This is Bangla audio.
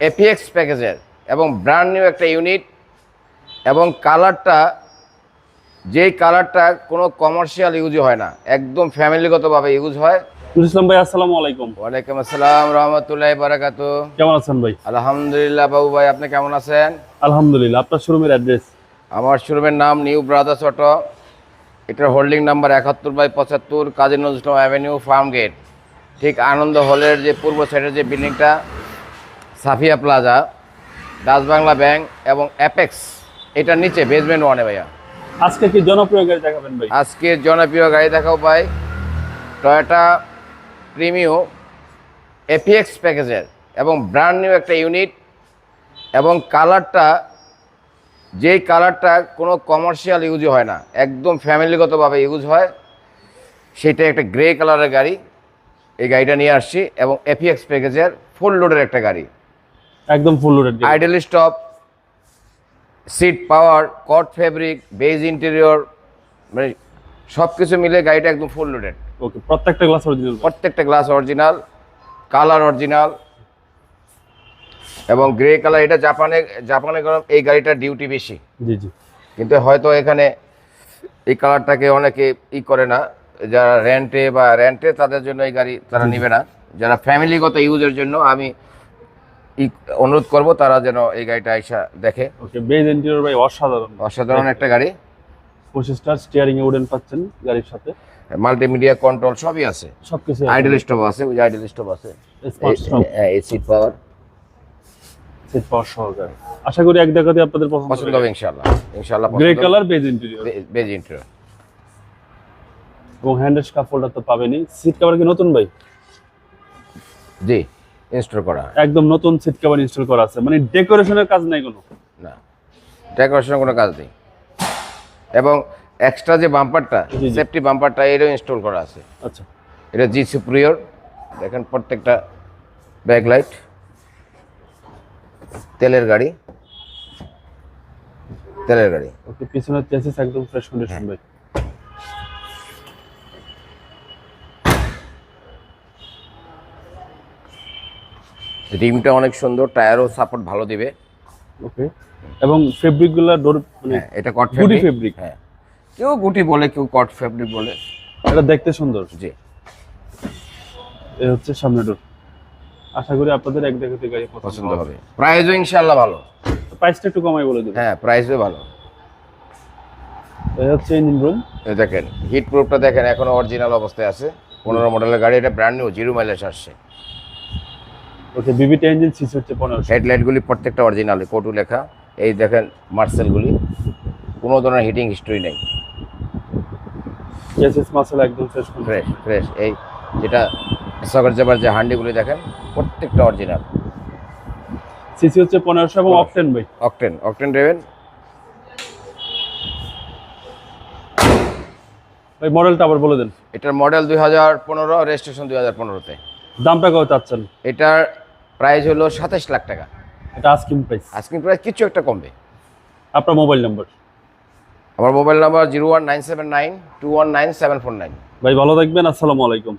এপিএক্স প্যাকেজের এবং ব্র্যান্ড নিউ একটা ইউনিট এবং কালারটা যেই কালারটা কোনো কমার্শিয়াল ইউজ হয় না একদম ফ্যামিলিগতভাবে ইউজ হয়। ইসলাম ভাই আসসালামু আলাইকুম। ওয়ালাইকুম আসসালাম রহমতুল্লাহ বারাকাতু কেমন আছেন ভাই? আলহামদুলিল্লাহ বাবু ভাই আপনি কেমন আছেন? আলহামদুলিল্লাহ আপনার শোরুমের অ্যাড্রেস আমার শোরুমের নাম নিউ ব্রাদার্স অটো এটার হোল্ডিং নাম্বার একাত্তর বাই পঁচাত্তর Kazi Nazrul avenue farm gate ঠিক আনন্দ হলের যে পূর্ব সাইডের যে বিল্ডিংটা Safia plaza Dutch Bangla bank এবং অ্যাপেক্স। এটার নিচে বেসমেন্ট ওয়ানে ভাইয়া। আজকে কি জনপ্রিয় গাড়ি দেখাবেন ভাই? আজকের জনপ্রিয় গাড়ি দেখাও পাই টয়োটা প্রিমিও এপিএক্স প্যাকেজের এবং ব্র্যান্ড নিউ একটা ইউনিট এবং কালারটা যেই কালারটা কোনো কমার্শিয়াল ইউজ হয় না একদম ফ্যামিলিগতভাবে ইউজ হয় সেটা একটা গ্রে কালারের গাড়ি এই গাড়িটা নিয়ে আসছি এবং এপিএক্স প্যাকেজের ফুল লোডের একটা গাড়ি। একদম full loaded idle stop seat power cot fabric beige interior মানে সব কিছু মিলে গাড়িটা একদম ফুল লোডেড ওকে প্রত্যেকটা গ্লাস অরিজিনাল প্রত্যেকটা গ্লাস অরিজিনাল কালার অরিজিনাল এবং গ্রে কালার এটা জাপানে জাপানে গরম এই গাড়িটার ডিউটি বেশি। জি জি। কিন্তু হয়তো এখানে এই কালারটাকে অনেকে ই করে না যারা রেন্টে বা রেন্টে তাদের জন্য এই গাড়ি তারা নেবে না। যারা ফ্যামিলিগত ইউজের জন্য আমি অনুরোধ করব তারা যেন এই গাড়িটা আইসা দেখে। ওকে বেজ ইন্টেরিয়র ভাই অসাধারণ। অসাধারণ একটা গাড়ি। পঁচিশ স্টার স্টিয়ারিং এ উডেন পাচ্ছেন গাড়ির সাথে। মাল্টিমিডিয়া কন্ট্রোল সবই আছে। সবকিছু আইডল স্টপ আছে ওই আইডল স্টপ আছে। হ্যাঁ সিট পাওয়ার সিট পাওয়ার সহকারে আশা করি এক দেখাতে আপনাদের পছন্দ পছন্দ হবে ইনশাআল্লাহ। ইনশাআল্লাহ grey colour beige interior beige interior এবং হ্যান্ডেল কাপ হোল্ডার তো পাবেনই। সিট কভার কি নতুন ভাই? জি। ইনস্টল করা একদম নতুন সিট কভার ইনস্টল করা আছে। মানে ডেকোরেশনের কাজ নাই কোনো? না। ডেকোরেশনের কোনো কাজ নেই। এবং এক্সট্রা যে বাম্পারটা। সেফটি বাম্পারটা এরও ইনস্টল করা আছে। আচ্ছা। এটা জি সুপ্রিয়র দেখেন প্রত্যেকটা ব্যাক লাইট তেলের গাড়ি। তেলের গাড়ি। ওকে পিছনের চেসিস একদম ফ্রেশ কন্ডিশন ভাই। রিমটা অনেক সুন্দর টায়ারও সাপোর্ট ভালো দিবে। ওকে এবং ফেব্রিকগুলা ডোর মানে হ্যাঁ এটা কট গুটি ফেব্রিক হ্যাঁ। কেউ গুটি বলে কেউ কট ফেব্রিক বলে। এটা দেখতে সুন্দর। জি। এ হচ্ছে সামনে ডোর আশা করি আপনাদের এক দেখাতে গাড়ি পছন্দ হবে। প্রাইসও ইনশাল্লাহ ভালো। প্রাইসটা একটু কমাই বলে দেবেন হ্যাঁ প্রাইসও ভালো। এই হচ্ছে ইঞ্জিন রুম দেখেন হিট প্রুফটা দেখেন এখনও অরিজিনাল অবস্থায় আছে। পনেরো মডেলের গাড়ি এটা ব্র্যান্ড নিউ জিরো মাইলেজ আসছে। ওকে বিবিটা ইঞ্জিন সিসি হচ্ছে পনেরোশো। হেডলাইটগুলি প্রত্যেকটা অরিজিনাল কোটু লেখা। এই দেখেন মার্সেলগুলি কোনো ধরনের হিটিং হিস্ট্রি নেই। চেসিস মাসেল একদম ফ্রেশ ফ্রেশ ফ্রেশ এই যেটা সকার যাবার যে হান্ডিগুলি দেখেন প্রত্যেকটা অরিজিনাল সিসি হচ্ছে পনেরোশো এবং অকটেন ভাই। অকটেন অকটেন দেবেন ভাই মডেলটা আবার বলে দেন। এটার মডেল দুই হাজার পনেরো রেজিস্ট্রেশন দুই হাজার পনেরোতে। দামটা কত চাচ্ছেন? এটার প্রাইস হলো সাতাশ লাখ টাকা। এটা আস্কিং প্রাইস আস্কিং প্রাইস কিছু একটা কমবে। আপনার মোবাইল নম্বর আমার mobile number zero one nine seven nine two one nine seven four nine ভাই ভালো থাকবেন আসসালামু আলাইকুম